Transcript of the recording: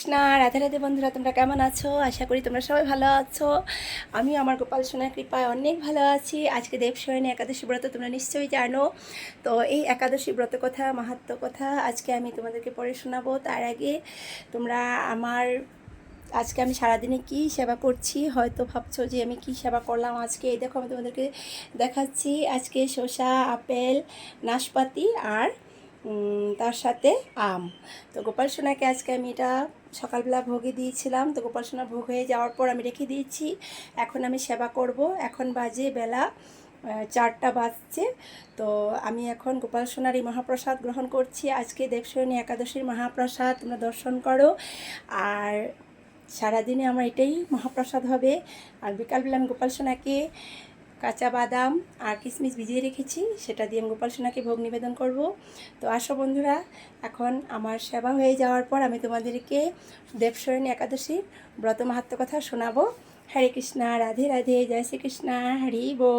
কৃষ্ণা, রাধে রাধে বন্ধুরা, তোমরা কেমন আছো? আশা করি তোমরা সবাই ভালো আছো। আমি আমার গোপাল সোনার কৃপায় অনেক ভালো আছি। আজকে দেবশয়নী একাদশী ব্রত তোমরা নিশ্চয়ই জানো। তো এই একাদশী ব্রত কথা, মাহাত্ম কথা আজকে আমি তোমাদেরকে পড়ে শোনাবো। তার আগে তোমরা আমার, আজকে আমি সারাদিনে কি সেবা করছি, হয়তো ভাবছ যে আমি কি সেবা করলাম আজকে। এই দেখো, আমি তোমাদেরকে দেখাচ্ছি। আজকে শসা, আপেল, নাশপাতি আর তার সাথে আম। তো গোপাল সোনাকে আজকে আমি এটা সকালবেলা ভোগে দিয়েছিলাম। তো গোপাল সোনা ভোগ হয়ে যাওয়ার পর আমি রেখে দিয়েছি। এখন আমি সেবা করব। এখন বাজে বেলা চারটা বাজছে। তো আমি এখন গোপাল সোনার এই মহাপ্রসাদ গ্রহণ করছি। আজকে দেবশয়নী একাদশীর মহাপ্রসাদ, তোমরা দর্শন করো। আর সারাদিনে আমার এটাই মহাপ্রসাদ হবে। আর বিকালবেলা আমি গোপাল সোনাকে কাঁচা বাদাম আর কিশমিশ ভিজিয়ে রেখেছি, সেটা দিয়ে গোপাল সোনাকে ভোগ নিবেদন করব। তো আসো বন্ধুরা, এখন আমার সেবা হয়ে যাওয়ার পর আমি তোমাদেরকে দেবশয়নী একাদশীর ব্রত মাহাত্ম কথা শোনাবো। হরে কৃষ্ণা, রাধে রাধে, জয় শ্রীকৃষ্ণা, হরি বো